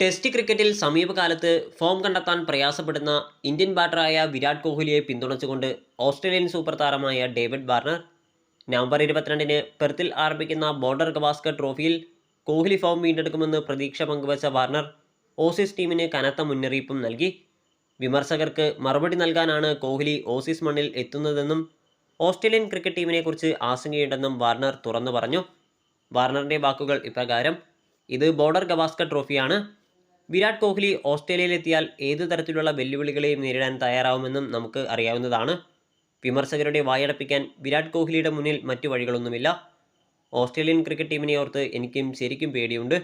Test ക്രിക്കറ്റിൽ സമീപകാലത്ത് form കണ്ടെത്താൻ പ്രയാസപ്പെടുന്ന ഇന്ത്യൻ ബാറ്ററായ വിരാട് കോഹ്ലിയെ പിന്തുണച്ചുകൊണ്ട് ഓസ്ട്രേലിയൻ സൂപ്പർ താരമായ ഡേവിഡ് വാർണർ നവംബർ ഇരുപത്തിരണ്ടിന് പെർത്തിൽ ആരംഭിക്കുന്ന ബോർഡർ ഗവാസ്കർ ട്രോഫിയിൽ കോഹ്ലി ഫോം വീണ്ടെടുക്കുമെന്ന് പ്രതീക്ഷ പങ്കുവച്ച വാർണർ ഓസീസ് ടീമിന് കനത്ത മുന്നറിയിപ്പും നൽകി. വിമർശകർക്ക് മറുപടി നൽകാനാണ് കോഹ്ലി ഓസീസ് മണ്ണിൽ എത്തുന്നതെന്നും ഓസ്ട്രേലിയൻ ക്രിക്കറ്റ് ടീമിനെക്കുറിച്ച് ആശങ്കയുണ്ടെന്നും വാർണർ തുറന്നു പറഞ്ഞു. വാർണറിന്റെ വാക്കുകൾ ഇപ്രകാരം ഇത് ബോർഡർ ഗവാസ്കർ ട്രോഫിയാണ്. വിരാട് കോഹ്ലി ഓസ്ട്രേലിയയിലെത്തിയാൽ ഏതു തരത്തിലുള്ള വെല്ലുവിളികളെയും നേരിടാൻ തയ്യാറാവുമെന്നും നമുക്ക് അറിയാവുന്നതാണ്. വിമർശകരുടെ വായടപ്പിക്കാൻ വിരാട് കോഹ്ലിയുടെ മുന്നിൽ മറ്റു വഴികളൊന്നുമില്ല. ഓസ്ട്രേലിയൻ ക്രിക്കറ്റ് ടീമിനെ ഓർത്ത് എനിക്കും ശരിക്കും പേടിയുണ്ട്.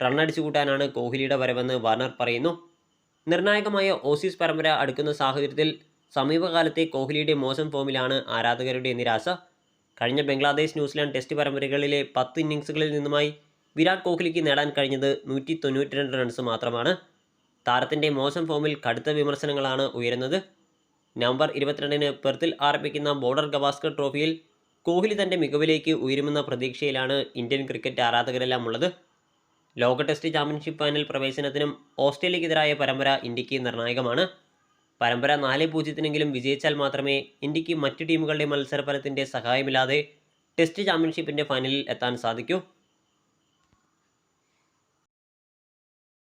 റണ്ണടിച്ചു കൂട്ടാനാണ് കോഹ്ലിയുടെ വരവെന്ന് വാർണർ പറയുന്നു. നിർണായകമായ ഓസീസ് പരമ്പര അടുക്കുന്ന സാഹചര്യത്തിൽ സമീപകാലത്തെ കോഹ്ലിയുടെ മോശം ഫോമിലാണ് ആരാധകരുടെ നിരാശ. കഴിഞ്ഞ ബംഗ്ലാദേശ് ന്യൂസിലാൻഡ് ടെസ്റ്റ് പരമ്പരകളിലെ പത്ത് ഇന്നിങ്സുകളിൽ നിന്നുമായി വിരാട് കോഹ്ലിക്ക് നേടാൻ കഴിഞ്ഞത് നൂറ്റി തൊണ്ണൂറ്റി രണ്ട് റൺസ് മാത്രമാണ്. താരത്തിന്റെ മോശം ഫോമിൽ കടുത്ത വിമർശനങ്ങളാണ് ഉയരുന്നത്. നവംബർ ഇരുപത്തിരണ്ടിന് പെർത്തിൽ ആരംഭിക്കുന്ന ബോർഡർ ഗവാസ്കർ ട്രോഫിയിൽ കോഹ്ലി തന്റെ മികവിലേക്ക് ഉയരുമെന്ന പ്രതീക്ഷയിലാണ് ഇന്ത്യൻ ക്രിക്കറ്റ് ആരാധകരെല്ലാം ഉള്ളത്. ലോക ടെസ്റ്റ് ചാമ്പ്യൻഷിപ്പ് ഫൈനൽ പ്രവേശനത്തിനും ഓസ്ട്രേലിയക്കെതിരായ പരമ്പര ഇന്ത്യയ്ക്ക് നിർണായകമാണ്. പരമ്പര നാല് പൂജ്യത്തിനെങ്കിലും വിജയിച്ചാൽ മാത്രമേ ഇന്ത്യയ്ക്ക് മറ്റു ടീമുകളുടെ മത്സരഫലത്തിന്റെ സഹായമില്ലാതെ ടെസ്റ്റ് ചാമ്പ്യൻഷിപ്പിന്റെ ഫൈനലിൽ എത്താൻ സാധിക്കൂ.